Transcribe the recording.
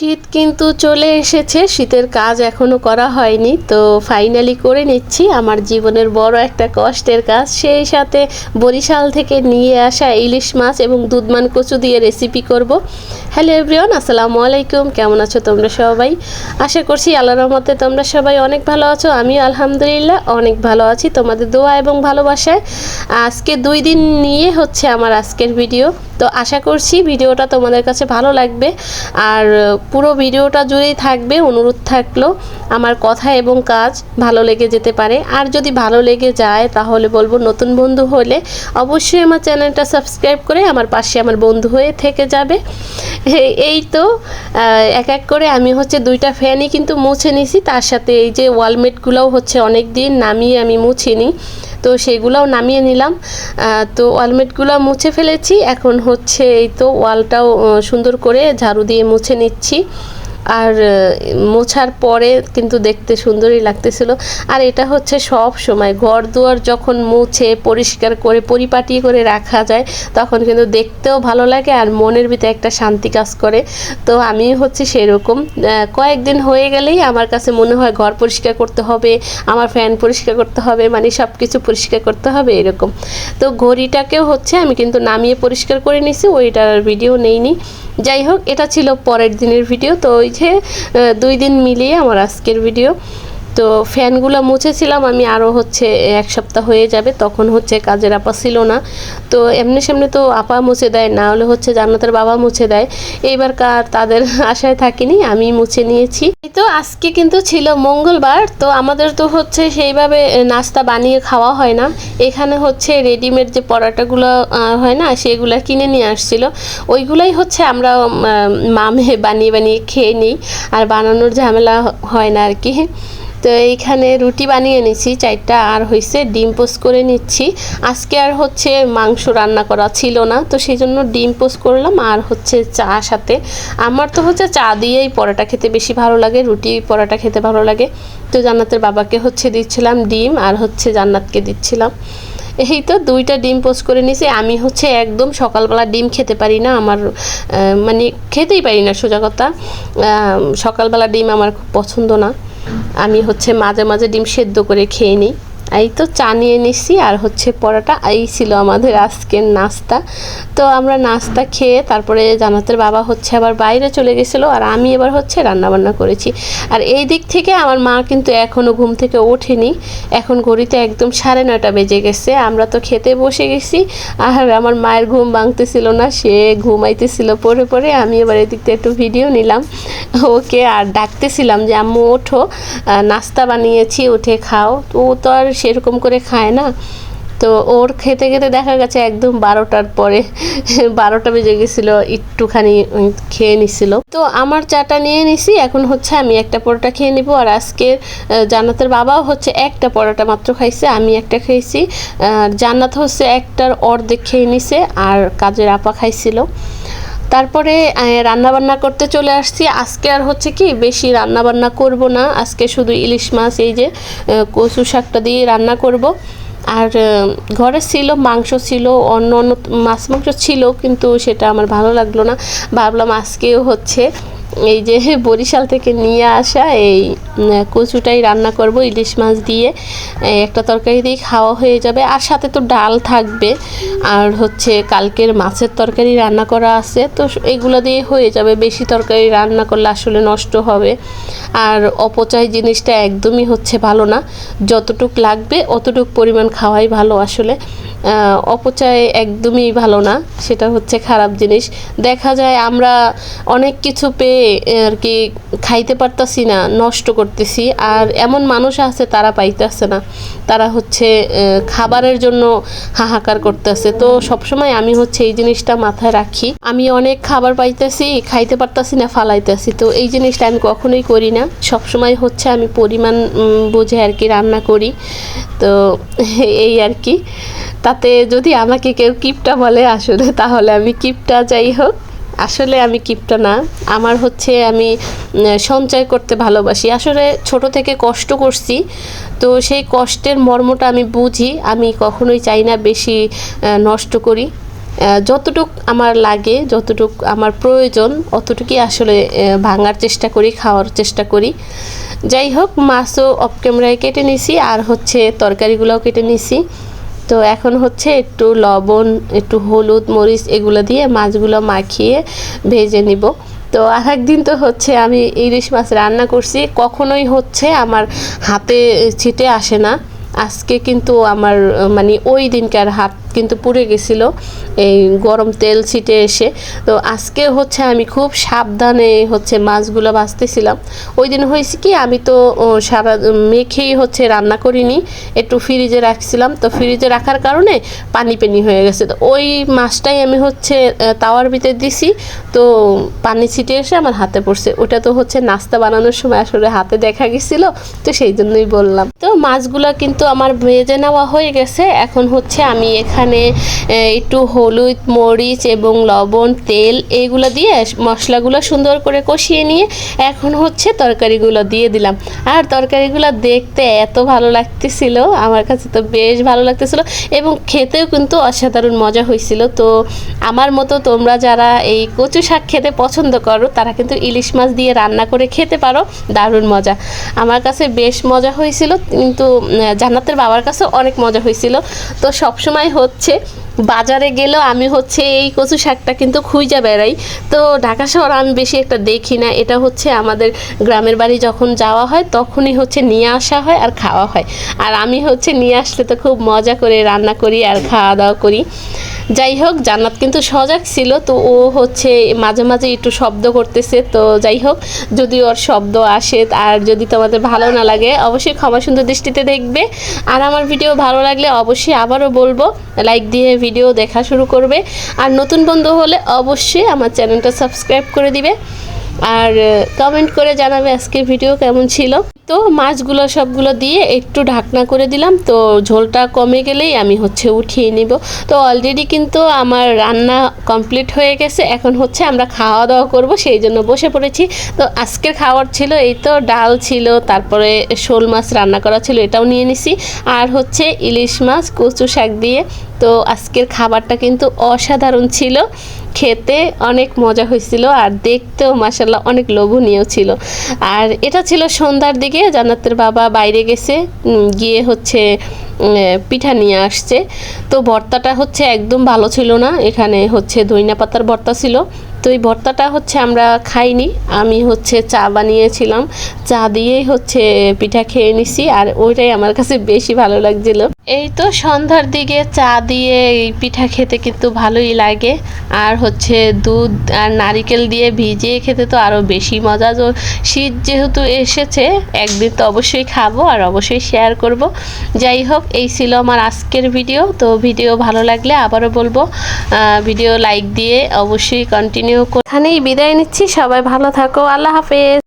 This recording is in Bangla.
শীত কিন্তু চলে এসেছে, শীতের কাজ এখনও করা হয়নি, তো ফাইনালি করে নিচ্ছি। আমার জীবনের বড় একটা কষ্টের কাজ, সেই সাথে বরিশাল থেকে নিয়ে আসা ইলিশ মাছ এবং দুধমান কচু দিয়ে রেসিপি করব। হ্যালো এভরিওয়ান আসসালামু আলাইকুম, কেমন আছো তোমরা সবাই? আশা করছি আল্লাহ রহমতে তোমরা সবাই অনেক ভালো আছো আমি আলহামদুলিল্লাহ অনেক ভালো আছি তোমাদের দোয়া এবং ভালোবাসায়। আজকে দুই দিন নিয়ে হচ্ছে আমার আজকের ভিডিও তো আশা করছি ভিডিওটা তোমাদের কাছে ভালো লাগবে। আর পুরো ভিডিওটা জুড়েই থাকবে, অনুরোধ থাকল আমার কথা এবং কাজ ভালো লেগে যেতে পারে। আর যদি ভালো লেগে যায়, তাহলে বলব নতুন বন্ধু হলে অবশ্যই আমার চ্যানেলটা সাবস্ক্রাইব করে আমার পাশে আমার বন্ধু হয়ে থেকে যাবে। এই- তো এক এক করে আমি হচ্ছে দুইটা ফ্যানই কিন্তু মুছে নিছি। তার সাথে এই যে ওয়ালমেটগুলোও হচ্ছে অনেক দিন নামিয়ে আমি মুছিনি তো সেগুলাও নামিয়ে নিলাম। তো ওয়ালমেটগুলো মুছে ফেলেছি। এখন হচ্ছে এই তো ওয়ালটাও সুন্দর করে ঝাড়ু দিয়ে মুছে নিচ্ছি। আর মোছার পরে কিন্তু দেখতে সুন্দরই লাগতেছিল। আর এটা হচ্ছে সব সময় ঘর দুয়ার যখন মুছে, পরিষ্কার করে, পরিপাটি করে রাখা যায়, তখন কিন্তু দেখতেও ভালো লাগে আর মনের ভিতরে একটা শান্তি কাজ করে। তো আমি হচ্ছে সেরকম কয়েকদিন হয়ে গেলেই আমার কাছে মনে হয় ঘর পরিষ্কার করতে হবে, আমার ফ্যান পরিষ্কার করতে হবে মানে সব কিছু পরিষ্কার করতে হবে, এরকম। তো ঘড়িটাকেও হচ্ছে আমি কিন্তু নামিয়ে পরিষ্কার করে নিছি, ওইটার ভিডিও নেইনি। যাই হোক, এটা ছিল পরের দিনের ভিডিও। তো ওই যে দুই দিন মিলিয়ে আমার আজকের ভিডিও। তো ফ্যানগুলো মুছেছিলাম, আমি আরও হচ্ছে এক সপ্তাহ হয়ে যাবে, তখন হচ্ছে কাজের আপা ছিল না। তো এমনি সামনে তো আপা মুছে দেয়, না হলে হচ্ছে জান্নাতের বাবা মুছে দেয়। এইবার কার তাদের আশায় থাকিনি, আমি মুছে নিয়েছি। তো আজকে কিন্তু ছিল মঙ্গলবার, তো আমাদের তো হচ্ছে সেইভাবে নাস্তা বানিয়ে খাওয়া হয় না। এখানে হচ্ছে রেডিমেড যে পরোটাগুলো হয় না, সেগুলো কিনে নিয়ে আসছিল। ওইগুলাই হচ্ছে আমরা মামে বানিয়ে বানিয়ে খেয়ে নিই, আর বানানোর ঝামেলা হয় না আর কি। তো এইখানে রুটি বানিয়ে নিচ্ছি চারটা। আর হয়েছে ডিম পোস্ট করে নিচ্ছি। আজকে আর হচ্ছে মাংস রান্না করা ছিল না, তো সেই জন্য ডিম পোস্ট করলাম আর হচ্ছে চা সাথে। আমার তো হচ্ছে চা দিয়েই পরোটা খেতে বেশি ভালো লাগে, রুটি পরোটা খেতে ভালো লাগে। তো জান্নাতের বাবাকে হচ্ছে দিচ্ছিলাম ডিম আর হচ্ছে জান্নাতকে দিচ্ছিলাম। এই তো দুইটা ডিম পোস্ট করে নিয়েছি। আমি হচ্ছে একদম সকালবেলা ডিম খেতে পারি না, আমার মানে খেতেই পারি না, সোজা কথা। সকালবেলা ডিম আমার খুব পছন্দ না। আমি হচ্ছে মাঝে মাঝে ডিম সেদ্ধ করে খেয়ে নিই। এই তো চা নিয়ে নিচ্ছি আর হচ্ছে পরোটা। এই ছিল আমাদের আজকের নাস্তা। তো আমরা নাস্তা খেয়ে তারপরে জানাতের বাবা হচ্ছে আবার বাইরে চলে গেছিল, আর আমি এবার হচ্ছে রান্না বান্না করেছি। আর এই দিক থেকে আমার মা কিন্তু এখনও ঘুম থেকে ওঠেনি। এখন ঘড়িতে একদম সাড়ে নয়টা বেজে গেছে। আমরা তো খেতে বসে গেছি, আর আমার মায়ের ঘুম ভাঙতেছিল না, সে ঘুমাইতেছিল পরে পরে। আমি এবার এদিক থেকে একটু ভিডিও নিলাম। ওকে আর ডাকতেছিলাম যে, আম্মু, ওঠো। নাস্তা বানিয়েছি, উঠে খাও। তো তো আর সেরকম করে খায় না। তো ওর খেতে খেতে দেখা গেছে একদম বারোটার পরে, বারোটা বেজে গেছিল, একটুখানি খেয়ে নিছিল। তো আমার চাটা নিয়ে নিছি, এখন হচ্ছে আমি একটা পরোটা খেয়ে নিব। আর আজকে জান্নাতের বাবাও হচ্ছে একটা পরোটা মাত্র খাইছে, আমি একটা খেয়েছি আর জান্নাত হচ্ছে একটার অর্ধেক খেয়ে নিছে, আর কাজের আপা খাইছিল। তারপরে রান্না বান্না করতে চলে আসছি। আজকে আর হচ্ছে কি, বেশি রান্না বান্না করব না। আজকে শুধু ইলিশ মাছ, এই যে কচু শাকটা দিয়ে রান্না করব। আর ঘরে ছিল, মাংস ছিল, অন্য অন্য মাছ মাংস ছিল, কিন্তু সেটা আমার ভালো লাগল না। ভাবলাম আজকেও হচ্ছে এই যে বরিশাল থেকে নিয়ে আসা এই কচুটাই রান্না করব, ইলিশ মাছ দিয়ে। একটা তরকারি দিয়ে খাওয়া হয়ে যাবে। আর সাথে তো ডাল থাকবে। আর হচ্ছে কালকের মাছের তরকারি রান্না করা আছে। তো এগুলো দিয়ে হয়ে যাবে। বেশি তরকারি রান্না করলে আসলে নষ্ট হবে। আর অপচয় জিনিসটা একদমই হচ্ছে ভালো না। যতটুক লাগবে, অতটুক পরিমাণ খাওয়াই ভালো আসলে। অপচয় একদমই ভালো না, সেটা হচ্ছে খারাপ জিনিস। দেখা যায় আমরা অনেক কিছু পেয়ে আর কি খাইতে পারতাছি না, নষ্ট করতেছি, আর এমন মানুষ আছে তারা পাইতেছে না। তারা হচ্ছে খাবারের জন্য হাহাকার করতেছে। তো সবসময় আমি হচ্ছে এই জিনিসটা মাথায় রাখি। আমি অনেক খাবার পাইতেছি, খাইতে পারতাছি না, ফালাইতেছি। তো এই জিনিসটা আমি কখনোই করি না। সবসময় হচ্ছে আমি পরিমাণ বুঝে আর কি রান্না করি। তো এই আর কি। তাতে যদি আমাকে কেউ কিপটা বলে আসলে, তাহলে আমি কিপটা যাই হোক। আসলে আমি কিপটা না। আমার হচ্ছে আমি সঞ্চয় করতে ভালোবাসি। আসলে ছোট থেকে কষ্ট করছি, তো সেই কষ্টের মর্মটা আমি বুঝি। আমি কখনোই চাই না বেশি নষ্ট করি। যতটুক আমার লাগে, যতটুক আমার প্রয়োজন, অতটুকুই আসলে ভাঙার চেষ্টা করি, খাওয়ার চেষ্টা করি। যাই হোক, মাছও অফ ক্যামেরায় কেটে নিছি, আর হচ্ছে তরকারিগুলোও কেটে নিছি। তো এখন হচ্ছে একটু লবণ, একটু হলুদ, মরিচ এগুলো দিয়ে মাছগুলো মাখিয়ে ভেজে নিব। তো আর একদিন তো হচ্ছে আমি ইলিশ মাছ রান্না করছি, কখনোই হচ্ছে আমার হাতে ছিটে আসে না। আজকে কিন্তু আমার মানে ওই দিনকার হাত কিন্তু পুড়ে গেছিল, এই গরম তেল ছিটে এসে। তো আজকে হচ্ছে আমি খুব সাবধানে হচ্ছে মাছগুলো বাঁচতেছিলাম ওই দিন হয়েছে কি, আমি তো সারা মেখেই হচ্ছে রান্না করিনি, একটু ফ্রিজে রাখছিলাম। তো ফ্রিজে রাখার কারণে পানি পানি হয়ে গেছে। তো ওই মাছটাই আমি হচ্ছে তাওয়ার ভিতরে দিছি। তো পানি ছিটে এসে আমার হাতে পড়ছে। ওটা তো হচ্ছে নাস্তা বানানোর সময় আসলে হাতে দেখা গেছিল, তো সেই জন্যই বললাম। তো মাছগুলো কিন্তু আমার ভেজে নেওয়া হয়ে গেছে। এখন হচ্ছে আমি এখানে আহ, একটু হলুদ মরিচ এবং লবণ তেল এইগুলো দিয়ে মশলাগুলো সুন্দর করে কষিয়ে নিয়ে এখন হচ্ছে তরকারিগুলো দিয়ে দিলাম। আর তরকারিগুলো দেখতে এত ভালো লাগতেছিল আমার কাছে তো বেশ ভালো লাগতেছিল এবং খেতেও কিন্তু অসাধারণ মজা হয়েছিল। তো আমার মতো তোমরা যারা এই কচু শাক খেতে পছন্দ করো তারা কিন্তু ইলিশ মাছ দিয়ে রান্না করে খেতে পারো দারুণ মজা। আমার কাছে বেশ মজা হয়েছিল কিন্তু জান্নাতের বাবার কাছে অনেক মজা হয়েছিল। তো সবসময় হচ্ছে বাজারে গেলেও আমি হচ্ছে এই কচু শাকটা কিন্তু খুঁজা বেড়াই। তো ঢাকা শহর আমি বেশি একটা দেখি না, এটা হচ্ছে আমাদের গ্রামের বাড়ি যখন যাওয়া হয় তখনই হচ্ছে নিয়ে আসা হয় আর খাওয়া হয়। আর আমি হচ্ছে নিয়ে আসলে তো খুব মজা করে রান্না করি আর খাওয়া দাওয়া করি। যাই হোক, জান্নাত কিন্তু সজাগ ছিল, তো ও হচ্ছে মাঝে মাঝে একটু শব্দ করতেছে, তো যাই হোক, যদি ওর শব্দ আসে আর যদি তোমাদের ভালো না লাগে, অবশ্যই ক্ষমা সুন্দর দৃষ্টিতে দেখবে। আর আমার ভিডিও ভালো লাগলে অবশ্যই আবারও বলব, লাইক দিয়ে ভিডিও দেখা শুরু করবে। আর নতুন বন্ধু হলে অবশ্যই আমার চ্যানেলটা সাবস্ক্রাইব করে দিবে। আর কমেন্ট করে জানাবে আজকের ভিডিও কেমন ছিল। তো মাছগুলো সবগুলো দিয়ে একটু ঢাকনা করে দিলাম। তো ঝোলটা কমে গেলেই আমি হচ্ছে উঠিয়ে নিব। তো অলরেডি কিন্তু আমার রান্না কমপ্লিট হয়ে গেছে। এখন হচ্ছে আমরা খাওয়া দাওয়া করব, সেই জন্য বসে পড়েছি। তো আজকের খাবার ছিল এই তো, ডাল ছিল, তারপরে শোল মাছ রান্না করা ছিল, এটাও নিয়ে নিছি। আর হচ্ছে ইলিশ মাছ, কচু শাক দিয়ে। তো আজকের খাবারটা কিন্তু অসাধারণ ছিল। খেতে অনেক মজা হয়েছিল আর দেখতেও মাসাল্লাহ অনেক লোভনীয় ছিল। আর এটা ছিল সন্ধ্যার দিকে, জান্নাতের বাবা বাইরে গেছে গিয়ে হচ্ছে পিঠা নিয়ে আসছে। তো ভর্তাটা হচ্ছে একদম ভালো ছিল না, এখানে হচ্ছে ধইনা পাতার ভর্তা ছিল। তো এই ভর্তাটা হচ্ছে আমরা খাইনি। আমি হচ্ছে চা বানিয়েছিলাম। চা দিয়েই হচ্ছে পিঠা খেয়ে নিছি আর ওইটাই আমার কাছে বেশি ভালো লাগছিল। এই তো সন্ধ্যার দিকে চা দিয়ে এই পিঠা খেতে কিন্তু ভালোই লাগে। আর হচ্ছে দুধ আর নারিকেল দিয়ে ভিজিয়ে খেতে তো আরও বেশি মজা। তো শীত যেহেতু এসেছে, একদিন তো অবশ্যই খাব আর অবশ্যই শেয়ার করব। যাই হোক, এই ছিল আমার আজকের ভিডিও তো ভিডিও ভালো লাগলে আবারও বলব। ভিডিও লাইক দিয়ে অবশ্যই কন্টিনিউ এখানেই বিদায় নিচ্ছি সবাই ভালো থাকো আল্লাহ হাফেজ।